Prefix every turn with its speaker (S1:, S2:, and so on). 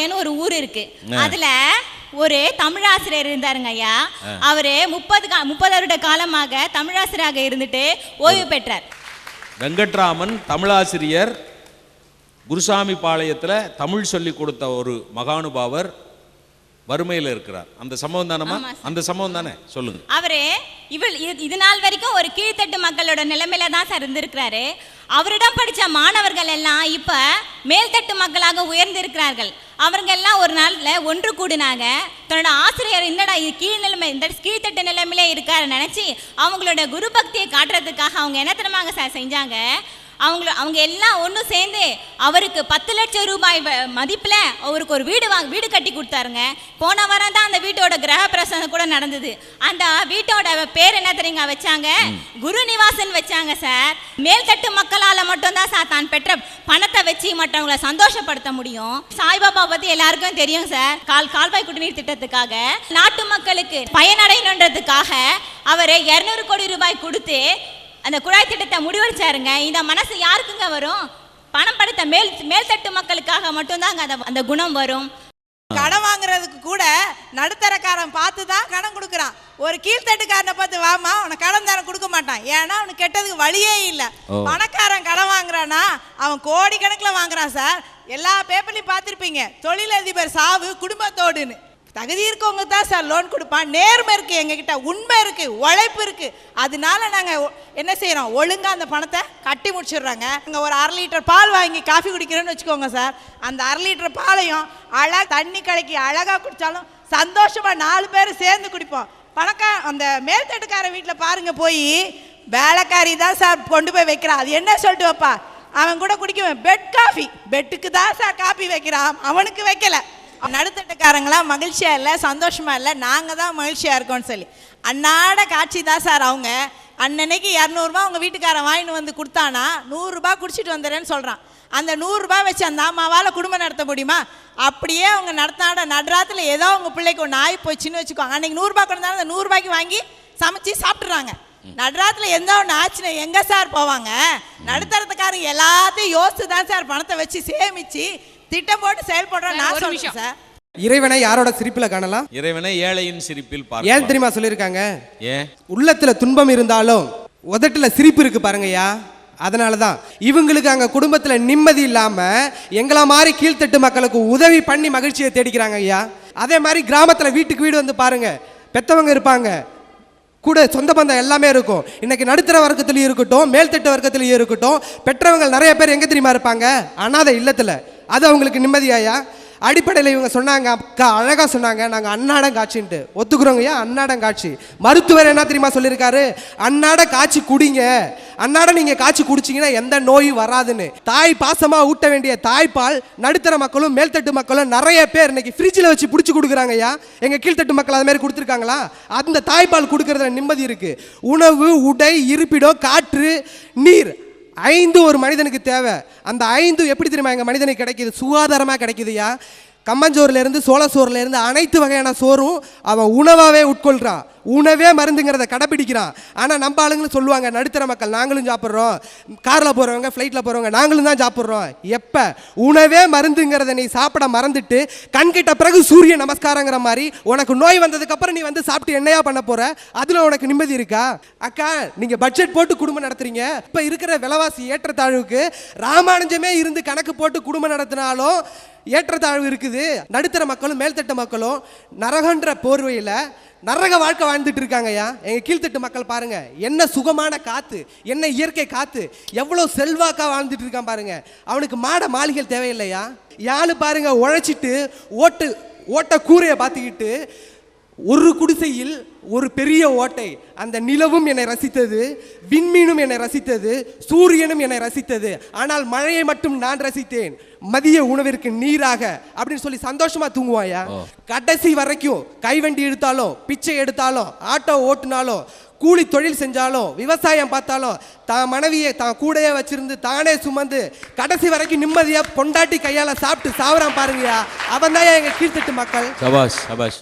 S1: பாளையம்னு ஒரு ஊர் இருக்கு. அதுல ஒரு தமிழாசிரியர் இருந்தாருங்க ஐயா. அவரு முப்பது முப்பது வருட காலமாக தமிழாசிரியராக இருந்துட்டு ஓய்வு பெற்றார்.
S2: வெங்கட்ராமன் தமிழாசிரியர் குருசாமி பாளையத்தில் தமிழ் சொல்லி கொடுத்த ஒரு மகானுபாவர் வறுமையில் இருக்கிறார். அந்த சம்பவம்
S1: சார்.
S2: அந்த சம்பவம் தானே? சொல்லுங்க.
S1: அவரு இவள் இது- நாள் வரைக்கும் ஒரு கீழ்த்தட்டு மக்களோட நிலைமையில தான் சார் இருந்திருக்கிறாரு. அவரிடம் படிச்ச மாணவர்கள் எல்லாம் இப்ப மேல்தட்டு மக்களாக உயர்ந்திருக்கிறார்கள். அவங்க எல்லாம் ஒரு நாளில் ஒன்று கூடினாங்க. தன்னோட ஆசிரியர் என்னடா இது கீழ் நிலைமை இந்த கீழ்த்தட்டு நிலைமையிலே இருக்காரு நினச்சி அவங்களோட குரு பக்தியை காட்டுறதுக்காக அவங்க என்ன தெரியுமாங்க சார் செஞ்சாங்க. அவங்கள அவங்க எல்லாம் ஒன்றும் சேர்ந்து அவருக்கு பத்து லட்சம் ரூபாய் மதிப்புல அவருக்கு ஒரு வீடு வாங்க வீடு கட்டி கொடுத்தாருங்க. போன வாரம் தான் அந்த வீட்டோட கிரக பிரசனம் கூட நடந்தது. அந்த வீட்டோட பேர் என்ன தெரியுங்க வச்சாங்க? குரு நிவாசன் வச்சாங்க சார். மேல்தட்டு மக்களால மட்டும்தான் சார் தான் பெற்ற பணத்தை வச்சு மற்றவங்களை சந்தோஷப்படுத்த முடியும். சாய்பாபா பத்தி எல்லாருக்கும் தெரியும் சார். கால் கால்வாய் குடிநீர் திட்டத்துக்காக நாட்டு மக்களுக்கு பயனடையணுன்றதுக்காக அவர் இருநூறு கோடி ரூபாய் கொடுத்து அந்த குழாய் திட்டத்தை முடிவெடுச்சாருங்க. இந்த மனசு யாருக்குங்க வரும்? பணம் படைத்த மேல் மேல்தட்டு மக்களுக்காக மட்டும்தாங்க அந்த அந்த குணம் வரும்.
S3: கடன் வாங்குறதுக்கு கூட நடுத்தரக்காரன் பார்த்து தான் கடன் கொடுக்குறான். ஒரு கீழ்த்தட்டுக்காரனை பார்த்து வாமா அவனை கடன் தரம் கொடுக்க மாட்டான். ஏன்னா அவனுக்கு கெட்டதுக்கு வழியே இல்லை. பணக்காரன் கடன் வாங்குறானா அவன் கோடி கணக்கில் வாங்குறான் சார். எல்லா பேப்பர்லையும் பார்த்துருப்பீங்க. தொழிலதிபர் சாவு குடும்பத்தோடுன்னு. தகுதி இருக்கவங்க தான் சார் லோன் கொடுப்பான். நேர்மை இருக்குது எங்ககிட்ட உண்மை இருக்குது உழைப்பு இருக்குது அதனால நாங்கள் என்ன செய்கிறோம் ஒழுங்காக அந்த பணத்தை கட்டி முடிச்சிடுறாங்க. அங்கே ஒரு அரை லிட்டர் பால் வாங்கி காஃபி குடிக்கிறோன்னு வச்சுக்கோங்க சார். அந்த அரை லிட்டர் பாலையும் அழகாக தண்ணி கலக்கி அழகாக குடித்தாலும் சந்தோஷமாக நாலு பேர் சேர்ந்து குடிப்போம். பணக்கா அந்த மேல்தட்டுக்கார வீட்டில் பாருங்கள் போய் வேலைக்காரி தான் சார் கொண்டு போய் வைக்கிறான் அது என்ன சொல்லிட்டு வைப்பா? அவன் கூட குடிக்குவேன். பெட் காஃபி பெட்டுக்கு தான் சார் காஃபி வைக்கிறான். அவனுக்கு வைக்கலை. நடுத்தட்டுக்காரங்களாம் மகிழ்ச்சியாக இல்லை சந்தோஷமாக இல்லை நாங்கள் தான் மகிழ்ச்சியாக இருக்கோம்னு சொல்லி. அன்னாட காட்சி தான் சார் அவங்க. அன்னன்னைக்கு இரநூறுபா அவங்க வீட்டுக்காரன் வாங்கிட்டு வந்து கொடுத்தானா நூறுரூபா குடிச்சிட்டு வந்துடுறேன்னு சொல்கிறான் அந்த நூறுரூபா வச்சு அந்த அம்மாவால் குடும்பம் நடத்த முடியுமா? அப்படியே அவங்க நடத்தாட நடுராத்துல ஏதோ அவங்க பிள்ளைக்கு ஒன்று ஆகி போச்சுன்னு வச்சுக்கோங்க அன்னைக்கு நூறுரூபா கொண்டாலும் அந்த நூறுரூபாய்க்கு வாங்கி சமைச்சு சாப்பிட்றாங்க நடுராத்தில் எந்த ஒன்று ஆச்சுன்னா எங்கே சார் போவாங்க? நடுத்தரத்துக்காரங்க எல்லாத்தையும் யோசித்து தான் சார் பணத்தை வச்சு சேமித்து திட்டம் போட்டு செயல்படுறோம் நான். சார்.
S4: இறைவனை யாரோட சிரிப்புல காணலாம்?
S2: இறைவனை ஏழையின் சிரிப்பில்
S4: ஏன்
S2: பார்க்கலாம்
S4: தெரியுமா சொல்லியிருக்காங்க?
S2: ஏன்?
S4: உள்ளத்துல துன்பம் இருந்தாலும் உதட்டுல சிரிப்பு இருக்கு பாருங்கய்யா. அதனால தான் இவங்களுக்கு அங்க குடும்பத்துல நிம்மதி இல்லாம எங்கள மாதிரி கீழ்த்தட்டு மக்களுக்கு உதவி பண்ணி மகிழ்ச்சியை தேடிக்கிறாங்க ஐயா. அதே மாதிரி கிராமத்துல வீட்டுக்கு வீடு வந்து பாருங்க. பெத்தவங்க இருப்பாங்க. கூட சொந்த பந்தம் எல்லாமே இருக்கும். இன்னைக்கு நடுத்தர வர்க்கத்துலயும் இருக்கட்டும் மேல்தட்டு வர்க்கத்துலயும் இருக்கட்டும் பெற்றவங்க நிறைய பேர் எங்க தெரியுமா இருப்பாங்க? அனாதை இல்லத்துல. அது அவங்களுக்கு நிம்மதியாயா? அடிப்படையில் இவங்க சொன்னாங்க அக்கா அழகாக சொன்னாங்க நாங்கள் அன்னாடம் காட்சின்ட்டு ஒத்துக்குறோங்க ஐயா அன்னாடம் காட்சி மருத்துவர் என்ன தெரியுமா சொல்லியிருக்காரு அன்னாட காட்சி குடிங்க. அன்னாட நீங்கள் காட்சி குடிச்சீங்கன்னா எந்த நோயும் வராதுன்னு. தாய் பாசமாக ஊட்ட வேண்டிய தாய்ப்பால் நடுத்தர மக்களும் மேல்தட்டு மக்களும் நிறைய பேர் இன்னைக்கு ஃப்ரிட்ஜில் வச்சு பிடிச்சி கொடுக்குறாங்க ஐயா. எங்க கீழ்த்தட்டு மக்கள் அது மாதிரி கொடுத்துருக்காங்களா? அந்த தாய்ப்பால் கொடுக்குறதுல நிம்மதி இருக்குது உணவு உடை இருப்பிடம் காற்று நீர். ஐந்து ஒரு மனிதனுக்கு தேவை. அந்த ஐந்து எப்படி தெரியுமா எங்கள் மனிதனுக்கு கிடைக்கிது? சுகாதாரமாக கிடைக்குதுயா? கம்மஞ்சோறுல இருந்து சோள சோறுலேருந்து அனைத்து வகையான சோறும் அவன் உணவாகவே உட்கொள்கிறான் உணவே மருந்துங்கிறத கடைப்பிடிக்கிறான் ஆனால் நம்ம ஆளுங்களும் சொல்லுவாங்க நடுத்தர மக்கள் நாங்களும் சாப்பிட்றோம். காரில் போகிறவங்க ஃப்ளைட்டில் போகிறவங்க நாங்களும் தான் சாப்பிட்றோம். எப்போ? உணவே மருந்துங்கிறத நீ சாப்பிட மறந்துட்டு கண்கிட்ட பிறகு சூரிய நமஸ்காரங்கிற மாதிரி உனக்கு நோய் வந்ததுக்கப்புறம் நீ வந்து சாப்பிட்டு என்னையா பண்ண போகிற அதில் உனக்கு நிம்மதி இருக்கா? அக்கா நீங்கள் பட்ஜெட் போட்டு குடும்பம் நடத்துறீங்க. இப்போ இருக்கிற விலைவாசி ஏற்றத்தாழ்வுக்கு ராமானுஜமே இருந்து கணக்கு போட்டு குடும்பம் நடத்தினாலும் ஏற்றத்தாழ்வு இருக்குது. நடுத்தர மக்களும் மேல்தட்ட மக்களும் நரகன்ற போர்வையில் நரக வாழ்க்கை வாழ்ந்துட்டு இருக்காங்கய்யா. எங்கள் கீழ்த்தட்டு மக்கள் பாருங்க. என்ன சுகமான காற்று என்ன இயற்கை காற்று எவ்வளோ செல்வாக்காக வாழ்ந்துட்டு இருக்கான் பாருங்க. அவனுக்கு மாட மாளிகள் தேவையில்லையா? யாழ் பாருங்க உழைச்சிட்டு ஓட்டு ஓட்ட கூரையை பார்த்துக்கிட்டு ஒரு குடிசையில் ஒரு பெரிய ஓட்டை. அந்த நிலவும் என்னை ரசித்தது விண்மீனும் என்னை ரசித்தது சூரியனும் என்னை ரசித்தது. ஆனால் மழையை மட்டும் நான் ரசித்தேன். மதிய உணவிற்கு நீராக அப்படின்னு சொல்லி சந்தோஷமா தூங்குவாயா கடைசி வரைக்கும் கைவண்டி எடுத்தாலும் பிச்சை எடுத்தாலும் ஆட்டோ ஓட்டுனாலும் கூலி தொழில் செஞ்சாலும் விவசாயம் பார்த்தாலும் தான் மனைவியை தான் கூடையே வச்சிருந்து தானே சுமந்து கடைசி வரைக்கும் நிம்மதியா பொண்டாட்டி கையால சாப்பிட்டு சாவறான் பாருங்கயா அவன் தான் எங்க கீழ்த்தட்டு மக்கள்.
S2: சபாஷ் சபாஷ்.